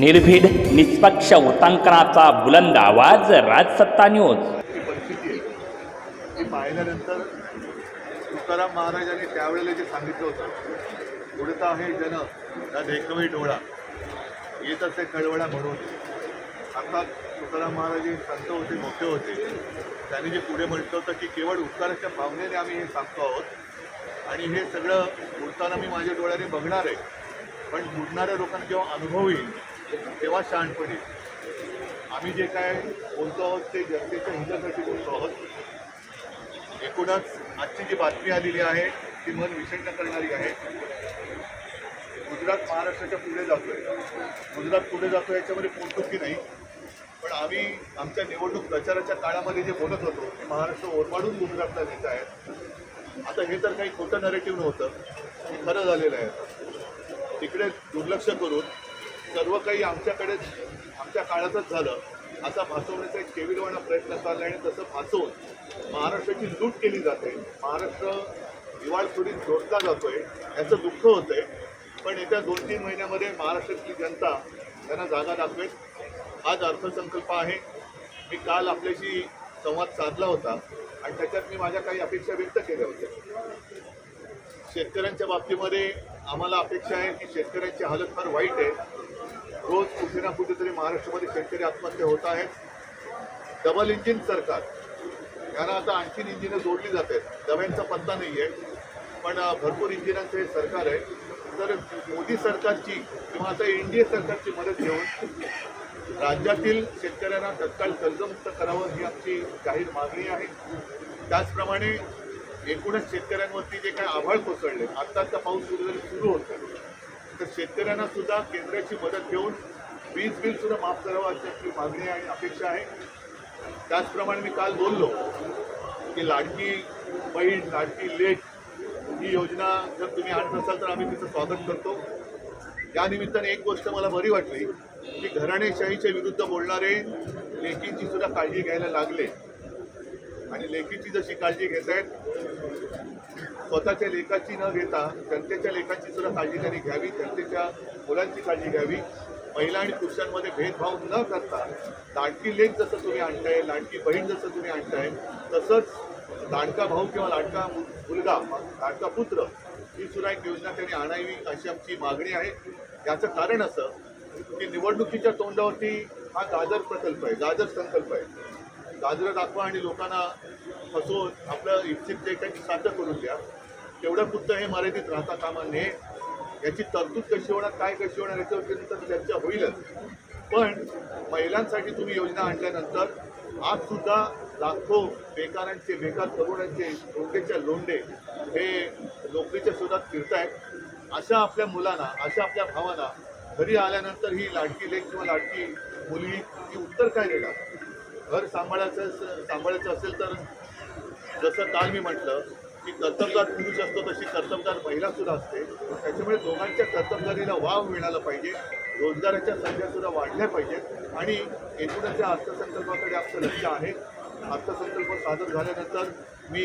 निर्भीड निष्पक्ष उतांकनाचा बुलंद आवाज राजसत्ता न्यूज परिस्थिती ती पाहिल्यानंतर तुकाराम महाराजांनी त्यावेळेला जे सांगितलं होतं उडता आहे जन त्या देखवे डोळा. येत असे कळवळा म्हणून. अर्थात तुकाराम महाराज हे संत होते मोठे होते. त्यांनी जे पुढे म्हटलं होतं की केवळ उपकाराच्या भावनेने आम्ही हे सांगतो आहोत आणि हे सगळं उडताना मी माझ्या डोळ्याने बघणार आहे. पण बुडणाऱ्या लोकांना जेव्हा अनुभव येईल तेव्हा शहाणपणी आम्ही जे काय बोलतो आहोत ते जनतेच्या हितासाठी बोलतो आहोत. एकूणच आजची जी बातमी आलेली आहे ती मन विषण्ण करणारी आहे. गुजरात महाराष्ट्राच्या पुढे जातोय. गुजरात पुढे जातो याच्यामध्ये पोटदुखी नाही? पण आम्ही आमच्या निवडणूक प्रचाराच्या काळामध्ये जे बोलत होतो ते महाराष्ट्र ओरमाडून गुजरातला नेत आहे. आता हे तर काही खोटं नरेटिव्ह नव्हतं. हे खरं झालेलं आहे. आता तिकडे दुर्लक्ष करून सर्व काही आमच्याकडेच आमच्या काळातच झालं. असा भासवण्याचा एक केविलवाणा प्रयत्न चालला आणि तसं भासवून महाराष्ट्राची लूट केली जाते. महाराष्ट्र दिवाळखोरीत जोडला जातोय याचं दुःख होतंय. पण येत्या दोन तीन महिन्यामध्ये महाराष्ट्रातली जनता त्यांना जागा दाखवेल. हाच अर्थसंकल्प आहे. मी काल आपल्याशी संवाद साधला होता आणि त्याच्यात मी माझ्या काही अपेक्षा व्यक्त केल्या होत्या. शेतकऱ्यांच्या बाबतीमध्ये आम्हाला अपेक्षा आहे की शेतकऱ्यांची हालत फार वाईट आहे. रोज कुठे ना कुठेतरी महाराष्ट्रामध्ये शेतकरी आत्महत्या होत आहेत डबल इंजिन सरकार. यांना आता आणखीन इंजिनं जोडली जात आहेत. डब्यांचा पत्ता नाही आहे पण भरपूर इंजिनांचं हे सरकार आहे. तर मोदी सरकारची किंवा आता एन डी ए सरकारची मदत घेऊन राज्यातील शेतकऱ्यांना तत्काळ कर्जमुक्त करावं ही आमची जाहीर मागणी आहे. त्याचप्रमाणे एकूणच शेतकऱ्यांवरती जे काही आभाळ कोसळले आत्ताचा पाऊस कुठेतरी सुरू होतो तर शेतकऱ्यांना सुद्धा केंद्राची मदत घेऊन वीज बिल सुद्धा माफ करावं अशी आपली मागणी आणि अपेक्षा आहे. त्याचप्रमाणे मी काल बोललो की लाडकी बहीण लाडकी लेट ही योजना जर तुम्ही आणत असाल तर आम्ही तिचं स्वागत करतो. या निमित्ताने एक गोष्ट मला बरी वाटली की घराणेशाहीच्या विरुद्ध बोलणारे लेकींची सुद्धा काळजी घ्यायला लागले. आणि लेखीची जशी काळजी घेत आहेत स्वतःच्या लेखाची न घेता जनतेच्या लेखाची सुद्धा काळजी त्यांनी घ्यावी जनतेच्या मुलांची काळजी घ्यावी. महिला आणि पुरुषांमध्ये भेदभाव न करता लाडकी लेख जसं तुम्ही आणताय लाडकी बहीण जसं तुम्ही आणताय तसंच लाडका भाऊ किंवा लाडका मुलगा लाडका पुत्र ही सुद्धा एक योजना त्यांनी आणावी अशी आमची मागणी आहे. याचं कारण असं की निवडणुकीच्या तोंडावरती हा गाजर प्रकल्प आहे गाजर संकल्प आहे. गाजरं दाखवा आणि लोकांना फसवून आपलं इच्छित जे काही साध्य करून द्या. तेवढं पुरतं हे मर्यादित राहता कामा नये. याची तरतूद कशी होणार काय कशी होणार याच्यावरती नंतर चर्चा होईलच. पण महिलांसाठी तुम्ही योजना आणल्यानंतर आजसुद्धा लाखो बेकारांचे बेकार तरुणांचे लोंडेच्या लोंडे हे नोकरीच्या शोधात फिरतायत. अशा आपल्या मुलांना अशा आपल्या भावांना घरी आल्यानंतर ही लाडकी लेख किंवा लाडकी मुलगी ही उत्तर काय देणार? घर सांभाळायचं सांभाळायचं असेल तर जसं काल मी म्हटलं की कर्तबदार पुरुष असतो तशी कर्तबदार महिलासुद्धा असते. त्याच्यामुळे दोघांच्या कर्तबदारीला वाव मिळाला पाहिजे. रोजगाराच्या संख्यासुद्धा वाढल्या पाहिजेत. आणि एकूणच या अर्थसंकल्पाकडे आमचं लक्ष आहे. अर्थसंकल्प सादर झाल्यानंतर मी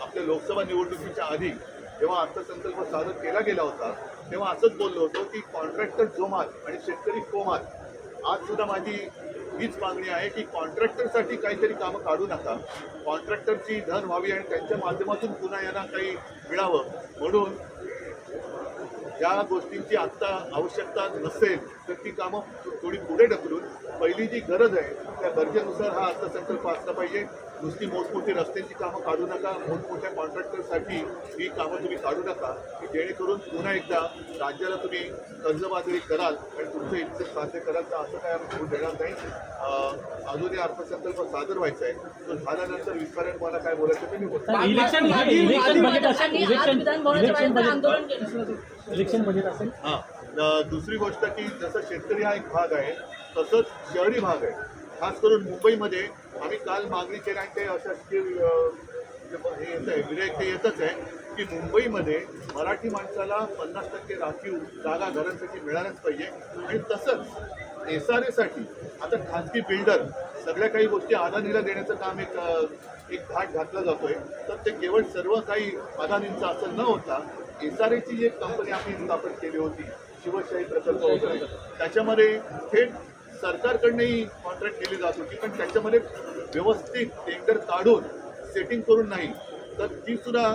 आपल्या लोकसभा निवडणुकीच्या आधी जेव्हा अर्थसंकल्प सादर केला गेला होता तेव्हा असंच बोललो होतो की कॉन्ट्रॅक्टर जोमात आणि शेतकरी कोमात आजसुद्धा माझी हीच मागणी आहे की कॉन्ट्रॅक्टरसाठी काहीतरी कामं काढू नका. कॉन्ट्रॅक्टरची धन व्हावी आणि त्यांच्या माध्यमातून पुन्हा यांना काही मिळावं. म्हणून ज्या गोष्टींची आत्ता आवश्यकता नसेल तर ती कामं थोडी पुढे ढकलून पहिली जी गरज आहे त्या गरजेनुसार हा अर्थसंकल्प असला पाहिजे. नुसती मोठमोठी रस्त्यांची कामं काढू नका. मोठमोठ्या कॉन्ट्रॅक्टरसाठी ही कामं तुम्ही काढू नका. की जेणेकरून पुन्हा एकदा राज्याला तुम्ही कर्जबाजारी कराल आणि तुमचं इच्छित साध्य कराल तर असं काय आम्ही होऊ देणार नाही. अं, अजूनही अर्थसंकल्प सादर व्हायचा आहे. तो झाल्यानंतर विस्ताराने मला काय बोलायचं ते मी बोलतो. इलेक्शन इलेक्शन बजेट असेल. हां दुसरी गोष्ट की जसं शेतकरी हा एक भाग आहे तसंच शहरी भाग आहे. खास करून मुंबईमध्ये आम्ही काल मागणी केली आणि ते अशासकीय हे येतं आहे विधेयक ते येतच आहे की मुंबईमध्ये मराठी माणसाला पन्नास टक्के राखीव जागा घरांसाठी मिळाल्याच पाहिजे. आणि तसंच एस आर एसाठी आता खाजगी बिल्डर सगळ्या काही गोष्टी अदानीला देण्याचं काम एक एक घाट घातला जातोय. तर ते केवळ सर्व काही अदानींचं असं न होता एस आर एची एक कंपनी आम्ही स्थापन केली होती शिवशाही प्रकल्प वगैरे त्याच्यामध्ये थेट सरकारकडनंही कॉन्ट्रॅक्ट केली जात होती पण त्याच्यामध्ये व्यवस्थित टेंडर काढून सेटिंग करून नाही तर ती सुद्धा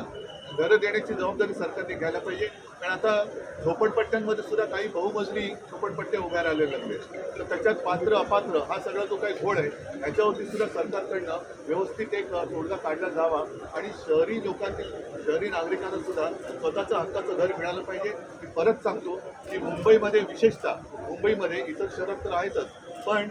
घरं देण्याची जबाबदारी सरकारने घ्यायला पाहिजे. कारण आता झोपडपट्ट्यांमध्ये सुद्धा काही बहुमजली झोपडपट्ट्या उभ्या राहिले लागले तर त्याच्यात पात्र अपात्र हा सगळा जो काही घोळ आहे ह्याच्यावरती सुद्धा सरकारकडनं व्यवस्थित एक तोडगा काढला जावा आणि शहरी लोकांतील शहरी नागरिकांना सुद्धा स्वतःचं हक्काचं घर मिळालं पाहिजे. मी परत सांगतो की मुंबईमध्ये विशेषतः मुंबईमध्ये इतर शहरात तर आहेतच पण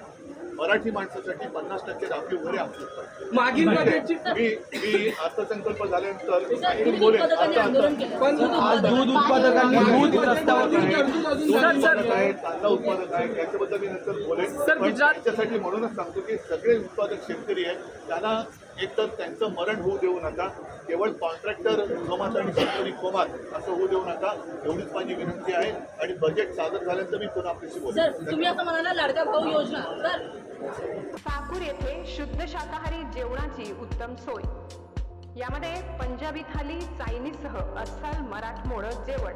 मराठी माणसासाठी पन्नास टक्के राखीव पाहिजे. मागील बजेटची मी मी अर्थसंकल्प झाल्यानंतर बोलेन. आता- दूध उत्पादकांनी दूध उत्पादक. आहेत कांदा उत्पादक आहेत. याच्याबद्दल मी नंतर बोलेन. पण त्याच्यासाठी म्हणूनच सांगतो की सगळे उत्पादक शेतकरी आहेत. त्यांना एकतर त्यांचं मरण होऊ देऊ नका. केवळ कॉन्ट्रॅक्टर जोमात आणि शेतकरी कोमात असं होऊ देऊ नका. एवढीच माझी विनंती आहे. आणि बजेट सादर झाल्यानंतर मी पुन्हा आपल्याशी सर बोलेन तुम्ही असं म्हणाला लाडका भाऊ योजना. सर. साकूर येथे शुद्ध शाकाहारी जेवणाची उत्तम सोय. यामध्ये पंजाबी थाली चायनीजसह अस्सल मराठमोड जेवण.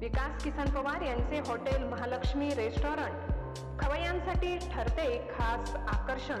विकास किसन पवार यांचे हॉटेल महालक्ष्मी रेस्टॉरंट. खवय्यांसाठी ठरते खास आकर्षण.